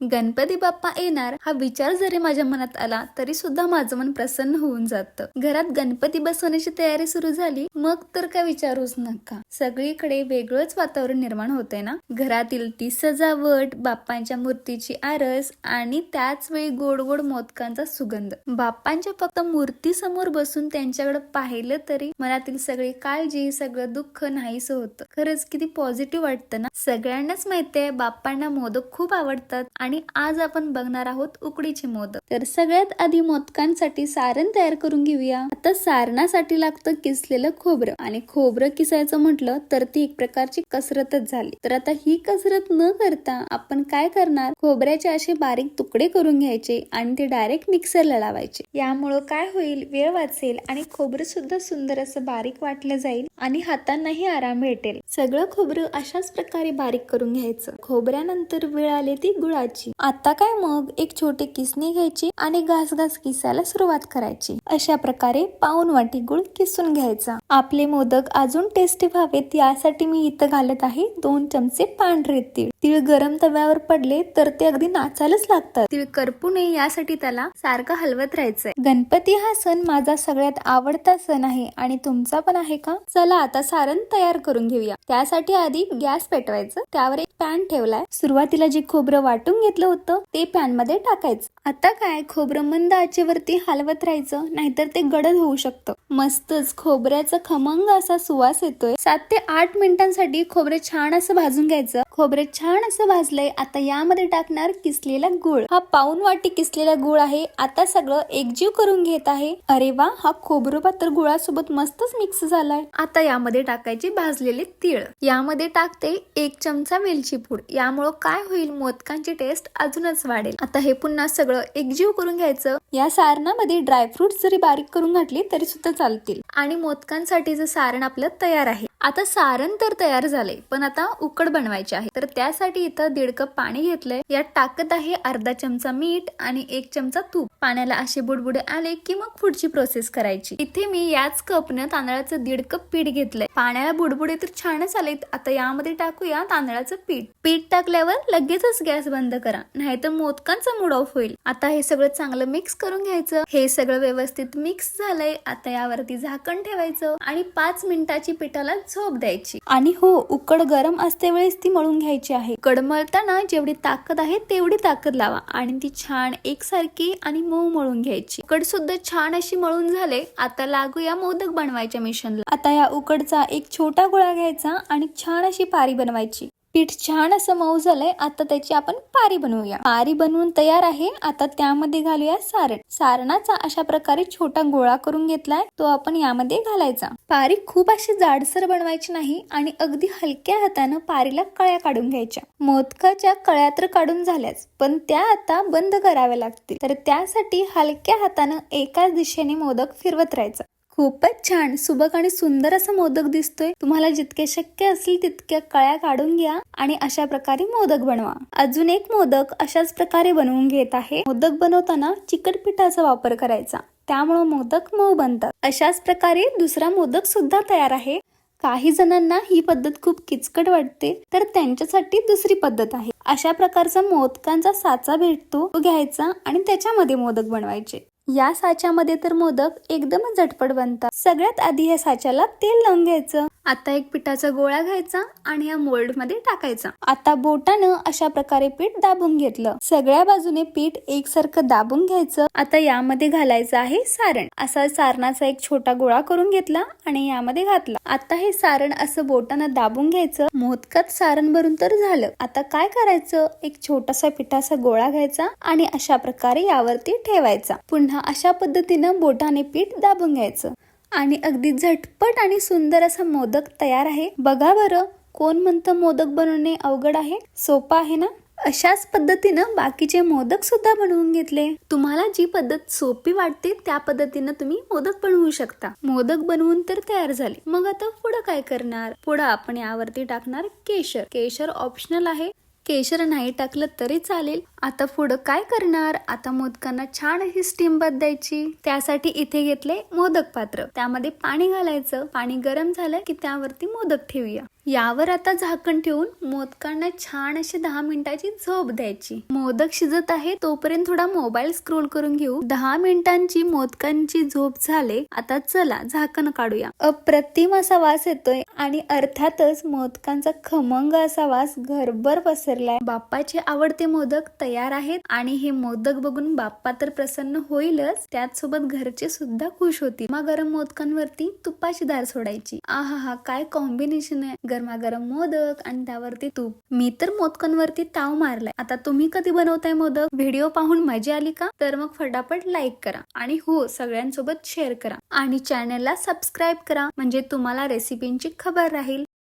गणपती बाप्पा येणार हा विचार जरी माझ्या मनात आला तरी सुद्धा माझं मन प्रसन्न होऊन जातं. घरात गणपती बसवण्याची तयारी सुरू झाली मग तर काय विचारूच नका. सगळीकडे वेगळंच वातावरण निर्माण होतंय ना? घरातील ती सजावट बाप्पांच्या मूर्तीची आरस आणि त्याच वेळी गोड गोड मोदकांचा सुगंध. बाप्पांच्या फक्त मूर्ती समोर बसून त्यांच्याकडे पाहिलं तरी मनातील सगळी काळजी सगळं दुःख नाहीस होतं. खरंच किती पॉझिटिव्ह वाटतं ना? सगळ्यांनाच माहितीये बाप्पांना मोदक खूप आवडतात आणि आणि आज आपण बघणार आहोत उकडीचे मोदक. तर सगळ्यात आधी मोदकांसाठी सारण तयार करून घेऊया. आता सारणासाठी लागतं किसलेलं खोबरं. आणि खोबरं किसायचं म्हटलं तर ती एक प्रकारची कसरतच झाली. तर आता ही कसरत न करता आपण काय करणार? खोबऱ्याचे असे बारीक तुकडे करून घ्यायचे आणि ते डायरेक्ट मिक्सरला लावायचे. यामुळं काय होईल? वेळ वाचेल आणि खोबरं सुद्धा सुंदर असं बारीक वाटलं जाईल आणि हातांनाही आराम भेटेल. सगळं खोबरं अशाच प्रकारे बारीक करून घ्यायचं. खोबऱ्यानंतर वेळ आले ती गुळाची. आता काय मग? एक छोटी किसणी घ्यायची आणि घास घास किसायला सुरुवात करायची. अशा प्रकारे पाऊन वाटी गुळ किसून घ्यायचा. आपले मोदक अजून टेस्टी व्हावेत यासाठी मी इथं घालत आहे दोन चमचे पांढरे तीळ. तीळ गरम तव्यावर पडले तर ते अगदी नाचायलाच लागतात. तीळ करपू नये यासाठी त्याला सारखं हलवत राहायचंय. गणपती हा सण माझा सगळ्यात आवडता सण आहे आणि तुमचा पण आहे का? चला आता सारण तयार करून घेऊया. त्यासाठी आधी गॅस पेटवायचं. त्यावर एक पॅन ठेवलाय. सुरुवातीला जे खोबरं वाटून घेतलं होतं ते पॅनमध्ये टाकायचं. आता काय? खोबरं मंद आचेवरती हलवत राहायचं नाहीतर ते गडद होऊ शकतं. मस्तच! खोबऱ्याचा खमंग असा सुवास येतोय. सात ते आठ मिनिटांसाठी खोबरे छान असं भाजून घ्यायचं. खोबरे छान असं भाजलंय आता यामध्ये टाकणार किसलेला गुळ. हा पाऊन वाटी किसलेला गुळ आहे आता सगळं एकजीव करून घेत आहे. अरे वा हा खोबरं पात्र गुळासोबत मस्तच मिक्स झालाय. आता यामध्ये टाकायचे भाजलेले तीळ. यामध्ये टाकते एक चमचा वेलची पूड. यामुळं काय होईल मोदकांची टेस्ट अजूनच वाढेल. आता हे पुन्हा सगळं एकजीव करून घ्यायचं. या सारणामध्ये ड्रायफ्रुट जरी बारीक करून घातले तरी सुद्धा चालतील. आणि मोदकांसाठीचं सारण आपलं तयार आहे आता सारण तर तयार झाले पण आता उकड बनवायची आहे. तर त्यासाठी इथं दीड कप पाणी घेतलंय. यात टाकत आहे अर्धा चमचा मीठ आणि एक चमचा तूप. पाण्याला असे बुडबुडे आले की मग पुढची प्रोसेस करायची. इथे मी याच कपनं तांदळाचं दीड कप पीठ घेतलंय. पाण्याला बुडबुडे तर छानच आलेत. आता यामध्ये टाकूया तांदळाचं पीठ. पीठ टाकल्यावर लगेचच गॅस बंद करा. नाहीतर मोदकांचा मूड ऑफ होईल. आता हे सगळं चांगलं मिक्स करून घ्यायचं. हे सगळं व्यवस्थित मिक्स झालंय. आता यावरती झाकण ठेवायचं आणि पाच मिनिटाची पिठाला झोप द्यायची. आणि हो उकड गरम असते वेळेस ती मळून घ्यायची आहे. कड मळताना जेवढी ताकद आहे तेवढी ताकद लावा. आणि ती छान एकसारखी आणि मऊ मळून घ्यायची. उकड सुद्धा छान अशी मळून झाले आता लागू या मोदक बनवायच्या मिशनला आता या उकडचा एक छोटा गोळा घ्यायचा आणि छान अशी पारी बनवायची. पीठ छान असं मऊ झालंय आता त्याची आपण पारी बनवूया. पारी बनवून तयार आहे आता त्यामध्ये घालूया सारण. सारणाचा अशा प्रकारे छोटा गोळा करून घेतलाय तो आपण यामध्ये घालायचा. पारी खूप अशी जाडसर बनवायची नाही आणि अगदी हलक्या हातानं पारीला कळ्या काढून घ्यायच्या. मोदकाच्या कळ्या तर काढून झाल्याच पण त्या आता बंद कराव्या लागतील. तर त्यासाठी हलक्या हातानं एकाच दिशेने मोदक फिरवत राहायचं. खूपच छान सुबक आणि सुंदर असा मोदक दिसतोय. तुम्हाला जितके शक्य असतील तितक्या कळ्या काढून घ्या आणि अशा प्रकारे मोदक बनवा. अजून एक मोदक अशाच प्रकारे बनवून घेत आहे. मोदक बनवताना चिकट पिठाचा वापर करायचा. त्यामुळे मोदक मऊ बनतात. अशाच प्रकारे दुसरा मोदक सुद्धा तयार आहे. काही जणांना ही पद्धत खूप किचकट वाटते तर त्यांच्यासाठी दुसरी पद्धत आहे. अशा प्रकारचा मोदकांचा साचा भेटतो तो घ्यायचा आणि त्याच्यामध्ये मोदक बनवायचे. या साच्यामध्ये तर मोदक एकदमच झटपट बनतात. सगळ्यात आधी या साच्याला तेल लावून घ्यायचं. आता एक पिठाचा गोळा घ्यायचा आणि या मोल्डमध्ये टाकायचा. आता बोटानं अशा प्रकारे पीठ दाबून घेतलं. सगळ्या बाजूने पीठ एकसारखं दाबून घ्यायचं. आता यामध्ये घालायचं आहे सारण. असा सारणाचा एक छोटा गोळा करून घेतला आणि यामध्ये घातला. आता हे सारण असं बोटानं दाबून घ्यायचं. मोदकात सारण भरून तर झालं. आता काय करायचं? एक छोटासा पिठाचा गोळा घ्यायचा आणि अशा प्रकारे यावरती ठेवायचा. पुन्हा अशा पद्धतीनं बोटाने पीठ दाबून घ्यायचं. आणि अगदी झटपट आणि सुंदर असा मोदक तयार आहे. बघा बरं कोण म्हणतं मोदक बनवणे अवघड आहे? सोपं आहे ना? अशाच पद्धतीनं बाकीचे मोदक सुद्धा बनवून घेतले. तुम्हाला जी पद्धत सोपी वाटते त्या पद्धतीनं तुम्ही मोदक बनवू शकता. मोदक बनवून तर तयार झाले. मग आता पुढं काय करणार? पुढं आपण यावरती टाकणार केशर. केशर ऑप्शनल आहे. केशर नाही टाकलं तरी चालेल. आता पुढं काय करणार? आता मोदकांना छान ही स्टीम बद द्यायची. त्यासाठी इथे घेतले मोदक पात्र. त्यामध्ये पाणी घालायचं. पाणी गरम झालं की त्यावरती मोदक ठेवूया. यावर आता झाकण ठेवून मोदकांना छान अशी दहा मिनिटाची झोप द्यायची. मोदक शिजत आहे तोपर्यंत थोडा मोबाईल स्क्रोल करून घेऊ. दहा मिनिटांची मोदकांची झोप झाले आता चला झाकण काढूया. अप्रतिम असा वास येतोय आणि अर्थातच मोदकांचा खमंग असा वास घरभर पसरलाय. बाप्पाचे आवडते मोदक तयार आहेत आणि हे मोदक बघून बाप्पा तर प्रसन्न होईलच त्याचसोबत घरचे सुद्धा खुश होतील. मग गरम मोदकांवरती तुपाची धार सोडायची. आहा हा काय कॉम्बिनेशन आहे. गरमागरम मोदक आणि त्यावरती तूप. मी तर मोदकांवरती ताव मारलाय. आता तुम्ही कधी बनवताय मोदक? व्हिडिओ पाहून मजा आली का? तर मग फटाफट लाईक करा. आणि हो सगळ्यांसोबत शेअर करा. आणि चॅनलला सबस्क्राईब करा. म्हणजे तुम्हाला रेसिपींची खबर राहील.